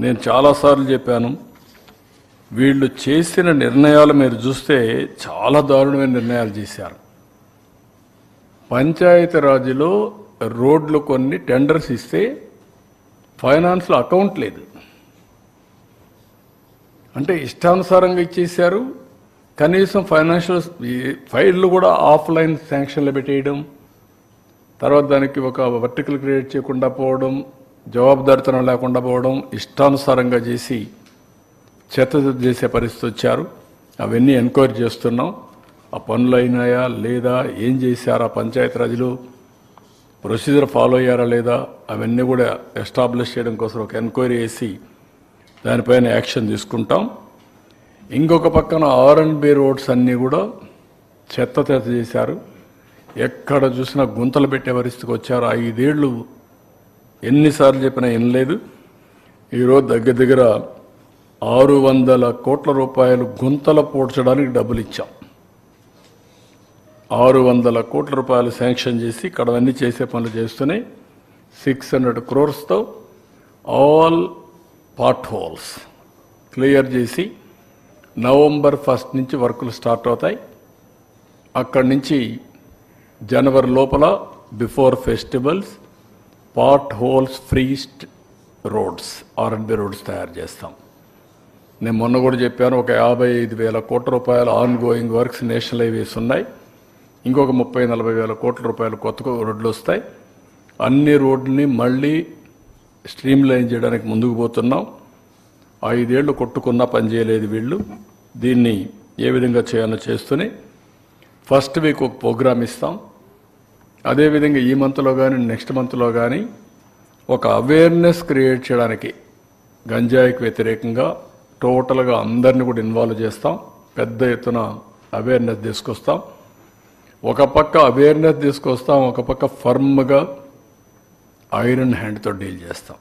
నేను చాలాసార్లు చెప్పాను వీళ్ళు చేసిన నిర్ణయాలు మీరు చూస్తే చాలా దారుణమైన నిర్ణయాలు చేశారు. పంచాయతీరాజ్లో రోడ్లు కొన్ని టెండర్స్ ఇస్తే ఫైనాన్స్లో అకౌంట్ లేదు. అంటే ఇష్టానుసారంగా ఇచ్చేసారు కనీసం ఫైనాన్షియల్ ఫైళ్ళు కూడా ఆఫ్లైన్ శాంక్షన్లు పెట్టేయడం తర్వాత దానికి ఒక వర్టికల్ క్రియేట్ చేయకుండా పోవడం జవాబుదారితనం లేకుండా పోవడం ఇష్టానుసారంగా చేసి చెత్త చేసే పరిస్థితి వచ్చారు. అవన్నీ ఎంక్వైరీ చేస్తున్నాం. ఆ పనులు అయినాయా లేదా ఏం చేశారా ఆ పంచాయతీరాజ్లో ప్రొసీజర్ ఫాలో అయ్యారా లేదా అవన్నీ కూడా ఎస్టాబ్లిష్ చేయడం కోసం ఒక ఎంక్వైరీ చేసి దానిపైన యాక్షన్ తీసుకుంటాం. ఇంకొక పక్కన ఆర్ అండ్ బి రోడ్స్ అన్నీ కూడా చెత్త చెత్త చేశారు. ఎక్కడ చూసినా గుంతలు పెట్టే పరిస్థితికి వచ్చారు. ఐదేళ్ళు ఎన్నిసార్లు చెప్పినా వినలేదు. ఈరోజు దగ్గర దగ్గర ఆరు వందల కోట్ల రూపాయలు గుంతలు పూడ్చడానికి డబ్బులు ఇచ్చాం. ఆరు వందల కోట్ల రూపాయలు శాంక్షన్ చేసి ఇక్కడ చేసే పనులు చేస్తూనే సిక్స్ హండ్రెడ్ క్రోర్స్తో ఆల్ పాట్ హోల్స్ క్లియర్ చేసి నవంబర్ ఫస్ట్ నుంచి వర్కులు స్టార్ట్ అవుతాయి. అక్కడి నుంచి జనవరి లోపల before festivals potholes ఫ్రీస్ట్ roads R and B roads తయారు చేస్తాం. నేను మొన్న కూడా చెప్పాను ఒక యాభై ఐదు వేల కోట్ల రూపాయల ongoing works national highways ఉన్నాయి. ఇంకొక ముప్పై నలభై వేల కోట్ల రూపాయలు కొత్త రోడ్లు వస్తాయి. అన్ని రోడ్లని మళ్ళీ స్ట్రీమ్ లైన్ చేయడానికి ముందుకు పోతున్నాం. ఐదేళ్ళు కొట్టుకున్నా పనిచేయలేదు వీళ్ళు. దీన్ని ఏ విధంగా చేయాలో చేస్తూనే ఫస్ట్ వీక్ ఒక ప్రోగ్రామ్ ఇస్తాం. అదేవిధంగా ఈ మంత్లో కానీ నెక్స్ట్ మంత్లో కానీ ఒక అవేర్నెస్ క్రియేట్ చేయడానికి గంజాయికి వ్యతిరేకంగా టోటల్గా అందరిని కూడా ఇన్వాల్వ్ చేస్తాం. పెద్ద ఎత్తున అవేర్నెస్ తీసుకొస్తాం. ఒక పక్క అవేర్నెస్ తీసుకొస్తాం ఒక పక్క ఫర్మ్గా ఐరన్ హ్యాండ్తో డీల్ చేస్తాం.